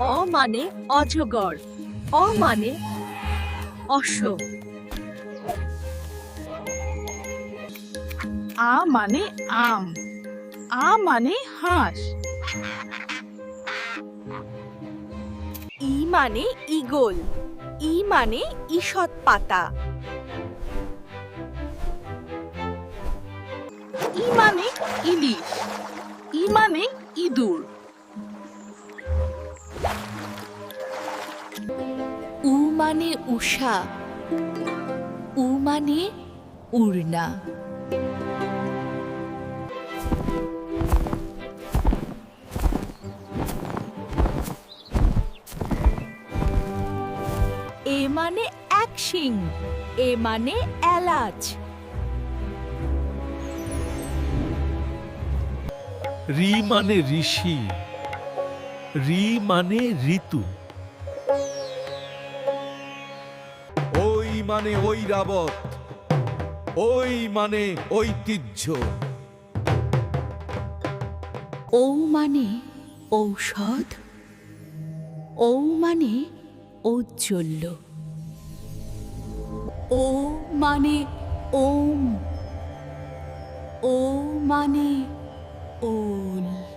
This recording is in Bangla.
অ মানে অজগর অ মানে অশ্ব। আ মানে আম আ মানে হাঁস। ই মানে ইগল ই মানে ঈষৎ পাতা। ই মানে ইলিশ ই মানে ইঁদুর। মানে উষা, উ মানে উড়না। এ মানে এক শিং, এ মানে এলাচ। রি মানে ঋষি, রি মানে ঋতু। মানে ঐরাবত ওই মানে ঐতিহ্য। ঔ মানে ঔষধ, ঔ মানে ঔজ্জ্বল্য। ও মানে ওম ও মানে ওল।